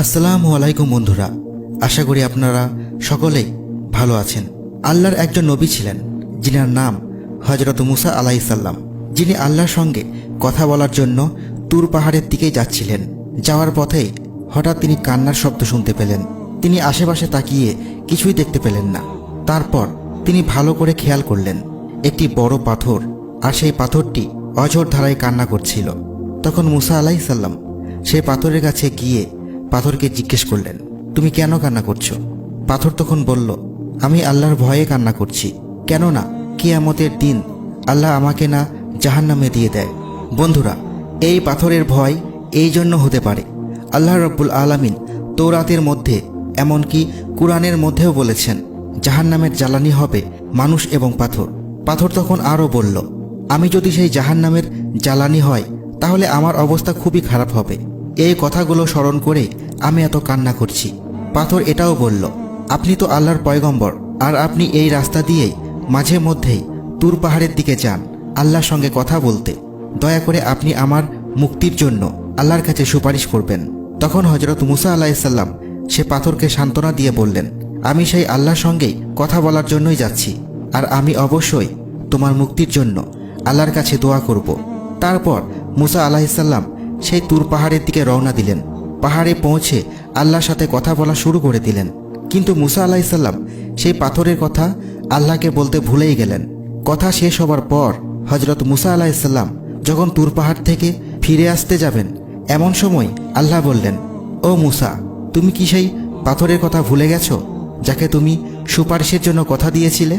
আসসালামু আলাইকুম বন্ধুরা, আশা করি আপনারা সকলেই ভালো আছেন। আল্লাহর একজন নবী ছিলেন, যিনার নাম হজরত মুসা আলাইসাল্লাম যিনি আল্লাহর সঙ্গে কথা বলার জন্য তুর পাহাড়ের দিকেই যাচ্ছিলেন। যাওয়ার পথেই হঠাৎ তিনি কান্নার শব্দ শুনতে পেলেন। তিনি আশেপাশে তাকিয়ে কিছুই দেখতে পেলেন না। তারপর তিনি ভালো করে খেয়াল করলেন, একটি বড় পাথর আর সেই পাথরটি অঝোর ধারায় কান্না করছিল। তখন মুসা আলাইসাল্লাম সেই পাথরের কাছে গিয়ে পাথরকে জিজ্ঞেস করলেন, তুমি কেন কান্না করছ? পাথর তখন বলল, আমি আল্লাহর ভয়ে কান্না করছি। কেননা কিয়ামতের দিন আল্লাহ আমাকে না জাহান্নামে দিয়ে দেয়। বন্ধুরা, এই পাথরের ভয় এই জন্য হতে পারে। আল্লাহ রব্বুল আলামিন তৌরাতের মধ্যে, এমনকি কোরআনের মধ্যেও বলেছেন, জাহান্নামের জ্বালানি হবে মানুষ এবং পাথর। পাথর তখন আরও বলল, আমি যদি সেই জাহান্নামের জ্বালানি হয়, তাহলে আমার অবস্থা খুবই খারাপ হবে। এই কথাগুলো স্মরণ করে আমি এত কান্না করছি। পাথর এটাও বলল, আপনি তো আল্লাহর পয়গম্বর, আর আপনি এই রাস্তা দিয়েই মাঝে মধ্যেই তুর পাহাড়ের দিকে যান, আল্লাহর সঙ্গে কথা বলতে। দয়া করে আপনি আমার মুক্তির জন্য আল্লাহর কাছে সুপারিশ করবেন। তখন হজরত মুসা আলাহিসাল্লাম সে পাথরকে সান্ত্বনা দিয়ে বললেন, আমি সেই আল্লাহর সঙ্গেই কথা বলার জন্যই যাচ্ছি, আর আমি অবশ্যই তোমার মুক্তির জন্য আল্লাহর কাছে দোয়া করব। তারপর মুসা আলাহিসাল্লাম সেই তুর পাহাড়ের দিকে রওনা দিলেন। পাহাড়ে পৌঁছে আল্লাহর সাথে কথা বলা শুরু করে দিলেন। কিন্তু মুসা আলাহিসাল্লাম সেই পাথরের কথা আল্লাহকে বলতে ভুলেই গেলেন। কথা শেষ হবার পর হজরত মুসা আলাহিসাল্লাম যখন তুর পাহাড় থেকে ফিরে আসতে যাবেন, এমন সময় আল্লাহ বললেন, ও মুসা, তুমি কি সেই পাথরের কথা ভুলে গেছো, যাকে তুমি সুপারিশের জন্য কথা দিয়েছিলে?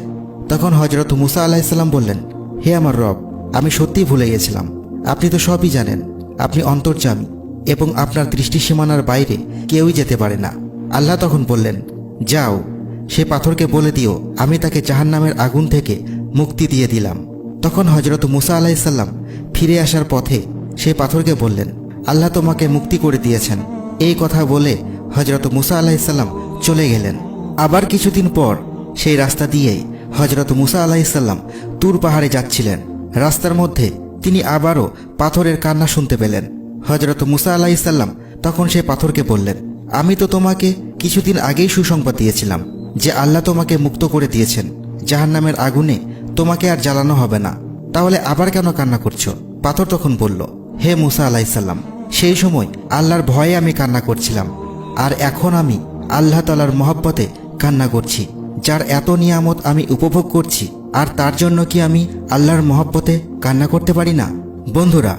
তখন হজরত মুসা আলাহিসাল্লাম বললেন, হে আমার রব, আমি সত্যিই ভুলে গেছিলাম। আপনি তো সবই জানেন। আপনি অন্তর্জামী এবং আপনার দৃষ্টিসীমানার বাইরে কেউই যেতে পারে না। আল্লাহ তখন বললেন, যাও, সে পাথরকে বলে দিও, আমি তাকে জাহান্নামের আগুন থেকে মুক্তি দিয়ে দিলাম। তখন হজরত মুসা আলাহিসাল্লাম ফিরে আসার পথে সে পাথরকে বললেন, আল্লাহ তোমাকে মুক্তি করে দিয়েছেন। এই কথা বলে হজরত মুসা আলাহিসাল্লাম চলে গেলেন। আবার কিছুদিন পর সেই রাস্তা দিয়েই হজরত মুসা আলাহিসাল্লাম তুর পাহাড়ে যাচ্ছিলেন। রাস্তার মধ্যে তিনি আবারও পাথরের কান্না শুনতে পেলেন। হজরত মুসা আলাহিসাল্লাম তখন সে পাথরকে বললেন, আমি তো তোমাকে কিছুদিন আগেই সুসংবাদ দিয়েছিলাম যে আল্লাহ তোমাকে মুক্ত করে দিয়েছেন। জাহান্নামের আগুনে তোমাকে আর জ্বালানো হবে না। তাহলে আবার কেন কান্না করছ? পাথর তখন বলল, হে মুসা আলাহিসাল্লাম সেই সময় আল্লাহর ভয়ে আমি কান্না করছিলাম। আর এখন আমি আল্লাহ তালার মহব্বতে কান্না করছি, যার এত নিয়ামত আমি উপভোগ করছি। আর তার জন্য কি আমি আল্লাহর মহব্বতে কান্না করতে পারি না। বন্ধুরা,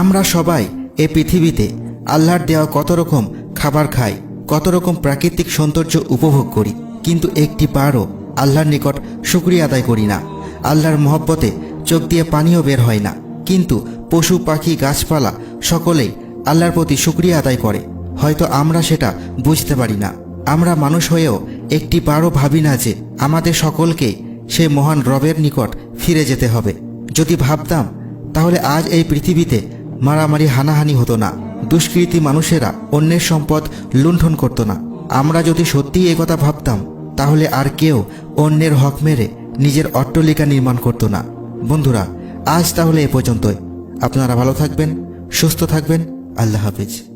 আমরা সবাই এ পৃথিবীতে আল্লাহর দেওয়া কত রকম খাবার খাই, কত রকম প্রাকৃতিক সৌন্দর্য উপভোগ করি, কিন্তু একটি পারও আল্লাহর নিকট শুক্রিয়া আদায় করি না। আল্লাহর মহব্বতে চোখ দিয়ে পানিও বের হয় না, কিন্তু পশু, পাখি, গাছপালা সকলেই আল্লাহর প্রতি শুক্রিয়া আদায় করে। হয়তো আমরা সেটা বুঝতে পারি না। আমরা মানুষ হয়েও একটি বারও ভাবি না যে আমাদের সকলকে সে মহান রবের নিকট ফিরে যেতে হবে। যদি ভাবতাম, তাহলে আজ এই পৃথিবীতে মারামারি, হানাহানি হতো না। দুষ্কৃতী মানুষেরা অন্যের সম্পদ লুণ্ঠন করতো না। আমরা যদি সত্যিই এই কথা ভাবতাম, তাহলে আর কেউ অন্যের হক মেরে নিজের অট্টলিকা নির্মাণ করতো না। বন্ধুরা, আজ তাহলে এ পর্যন্তই। আপনারা ভালো থাকবেন, সুস্থ থাকবেন। আল্লাহ হাফিজ।